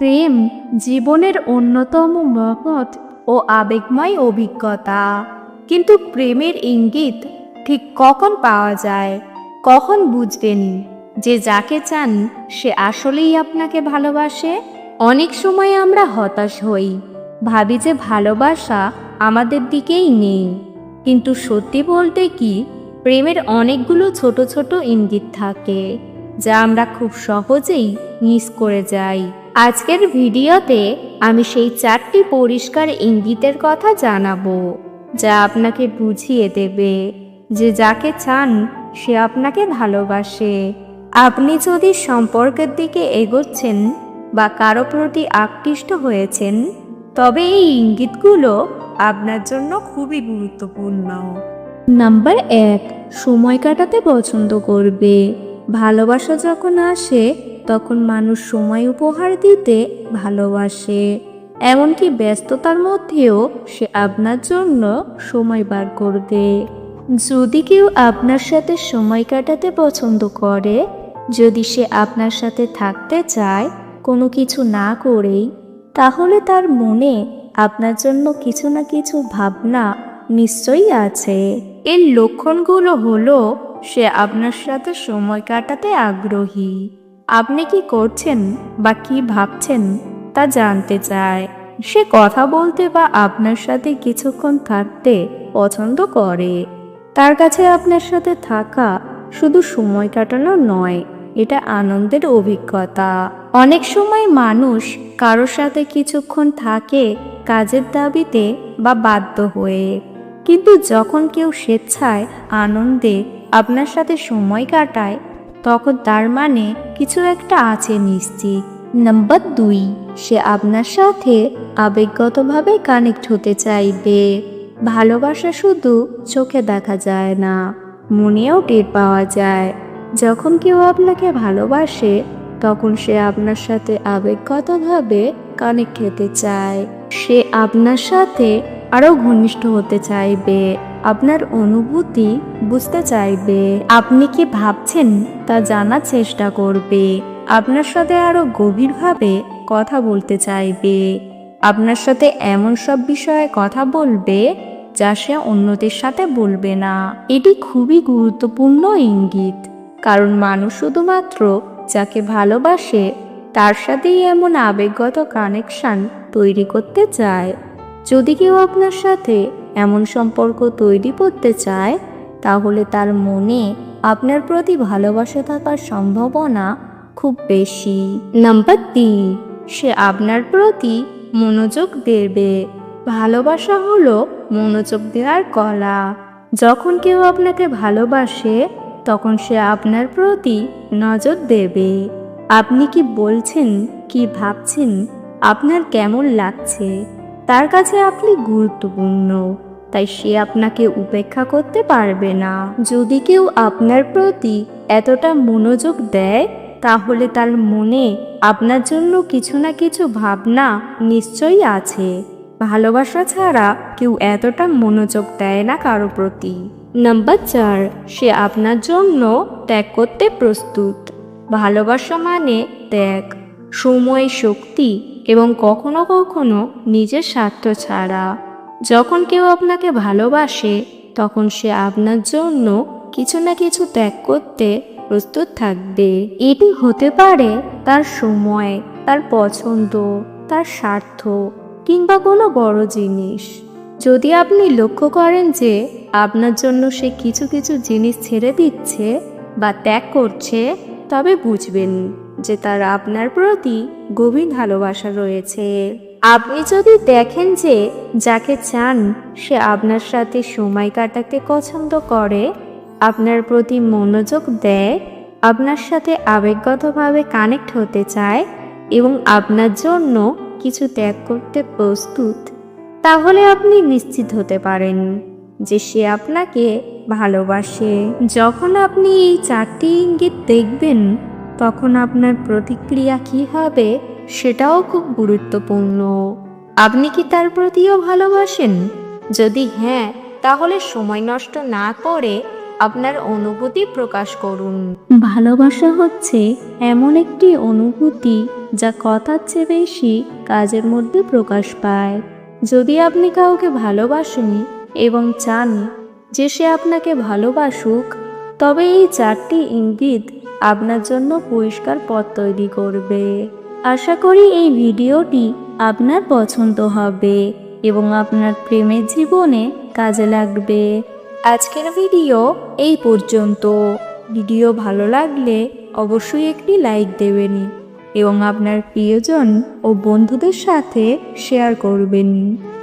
প্রেম জীবনের অন্যতম মহৎ ও আবেগময় অভিজ্ঞতা। কিন্তু প্রেমের ইঙ্গিত ঠিক কখন পাওয়া যায়, কখন বুঝবেন যে যাকে চান সে আসলেই আপনাকে ভালোবাসে? অনেক সময় আমরা হতাশ হই, ভাবি যে ভালোবাসা আমাদের দিকেই নেই। কিন্তু সত্যি বলতে কি, প্রেমের অনেকগুলো ছোট ছোট ইঙ্গিত থাকে, যা আমরা খুব সহজেই মিস করে যাই। আজকের ভিডিওতে আমি সেই চারটি পরিষ্কার ইঙ্গিতের কথা জানাব, যা আপনাকে বুঝিয়ে দেবে যে যাকে চান সে আপনাকে ভালোবাসে। আপনি যদি সম্পর্কের দিকে এগোচ্ছেন বা কারও প্রতি আকৃষ্ট হয়েছেন, তবে এই ইঙ্গিতগুলো আপনার জন্য খুবই গুরুত্বপূর্ণ। নাম্বার এক, সময় কাটাতে পছন্দ করবে। ভালোবাসা যখন আসে তখন মানুষ সময় উপহার দিতে ভালোবাসে। এমনকি ব্যস্ততার মধ্যেও সে আপনার জন্য সময় বার করবে। যদি কেউ আপনার সাথে সময় কাটাতে পছন্দ করে, যদি সে আপনার সাথে থাকতে চায় কোনো কিছু না করেই, তাহলে তার মনে আপনার জন্য কিছু না কিছু ভাবনা নিশ্চয়ই আছে। এর লক্ষণগুলো হলো, সে আপনার সাথে সময় কাটাতে আগ্রহী। আপনি কি করছেন বা কি ভাবছেন তা জানতে চায় সে কথা বলতে বা আপনার সাথে কিছুক্ষণ থাকতে পছন্দ করে। তার কাছে আপনার সাথে থাকা শুধু সময় কাটানো নয়, এটা আনন্দের অভিজ্ঞতা। অনেক সময় মানুষ কারোর সাথে কিছুক্ষণ থাকে কাজের দাবিতে বা বাধ্য হয়ে। কিন্তু যখন কেউ স্বেচ্ছায় আনন্দে আপনার সাথে সময় কাটায় তখন তার মানে কিছু একটা আছে নিশ্চিত। নাম্বার দুই, সে আপনার সাথে আবেগগতভাবে কানেক্ট হতে চাইবে। ভালোবাসা শুধু চোখে দেখা যায় না, মনেও টের পাওয়া যায়। যখন কেউ আপনাকে ভালোবাসে, তখন সে আপনার সাথে আবেগগতভাবে কানেক্ট হতে চায়। সে আপনার সাথে আরও ঘনিষ্ঠ হতে চাইবে। আপনার অনুভূতি বুঝতে চাইবে। আপনি কি ভাবছেন? তা জানার চেষ্টা করবে। আপনার সাথে আরও গভীরভাবে কথা বলতে চাইবে। আপনার সাথে এমন সব বিষয়ে কথা বলবে যা সে অন্যদের সাথে বলবে না। এটি খুবই গুরুত্বপূর্ণ ইঙ্গিত, কারণ মানুষ শুধুমাত্র যাকে ভালোবাসে, তার সাথেই এমন আবেগগত কানেকশন তৈরি করতে চায়। যদি কেউ আপনার সাথে এমন সম্পর্ক তৈরি করতে চায়, তাহলে তার মনে আপনার প্রতি ভালোবাসা থাকার সম্ভাবনা খুব বেশি। নাম্বার তিন, সে আপনার প্রতি মনোযোগ দেবে। ভালোবাসা হলো মনোযোগ দেওয়ার কলা। যখন কেউ আপনাকে ভালোবাসে, তখন সে আপনার প্রতি নজর দেবে। আপনি কি বলছেন, কি ভাবছেন, আপনার কেমন লাগছে? তার কাছে আপনি গুরুত্বপূর্ণ, তাই সে আপনাকে উপেক্ষা করতে পারবে না। যদি কেউ আপনার প্রতি এতটা মনোযোগ দেয়, তাহলে তার মনে আপনার জন্য কিছু না কিছু ভাবনা নিশ্চয়ই আছে। ভালোবাসা ছাড়া কেউ এতটা মনোযোগ দেয় না কারও প্রতি। নাম্বার চার, সে আপনার জন্য ত্যাগ করতে প্রস্তুত। ভালোবাসা মানে ত্যাগ। সময়, শক্তি এবং কখনো কখনো নিজের স্বার্থ ছাড়া। যখন কেউ আপনাকে ভালোবাসে, তখন সে আপনার জন্য কিছু না কিছু ত্যাগ করতে প্রস্তুত থাকবে। এটি হতে পারে তার সময়, তার পছন্দ, তার স্বার্থ, কিংবা কোনো বড় জিনিস। যদি আপনি লক্ষ্য করেন যে আপনার জন্য সে কিছু কিছু জিনিস ছেড়ে দিচ্ছে বা ত্যাগ করছে, তবে বুঝবেন যে তার আপনার প্রতি গভীর ভালোবাসা রয়েছে। আপনি যদি দেখেন যে যাকে চান, সে আপনার সাথে সময় কাটাতে পছন্দ করে, আপনার প্রতি মনোযোগ দেয়, আপনার সাথে আবেগগতভাবে কানেক্ট হতে চায় এবং আপনার জন্য কিছু ত্যাগ করতে প্রস্তুত, তাহলে আপনি নিশ্চিত হতে পারেন যে সে আপনাকে ভালোবাসে। যখন আপনি এই চারটি ইঙ্গিত দেখবেন তখন আপনার প্রতিক্রিয়া কী হবে সেটাও খুব গুরুত্বপূর্ণ। আপনি কি তার প্রতিও ভালোবাসেন? যদি হ্যাঁ তাহলে সময় নষ্ট না করে আপনার অনুভূতি প্রকাশ করুন। ভালোবাসা হচ্ছে এমন একটি অনুভূতি যা কথার চেয়ে বেশি কাজের মধ্যে প্রকাশ পায়। যদি আপনি কাউকে ভালোবাসেন এবং চান যে সে আপনাকে ভালোবাসুক, তবে এই চারটি ইঙ্গিত আপনার জন্য পরিষ্কার পথ তৈরি করবে। আশা করি এই ভিডিওটি আপনার পছন্দ হবে এবং আপনার প্রেমের জীবনে কাজে লাগবে। আজকের ভিডিও এই পর্যন্ত। ভিডিও ভালো লাগলে অবশ্যই একটি লাইক দেবেন এবং আপনার প্রিয়জন ও বন্ধুদের সাথে শেয়ার করবেন।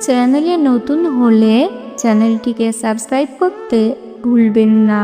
চ্যানেলে নতুন হলে চ্যানেলটিকে সাবস্ক্রাইব করতে ভুলবেন না।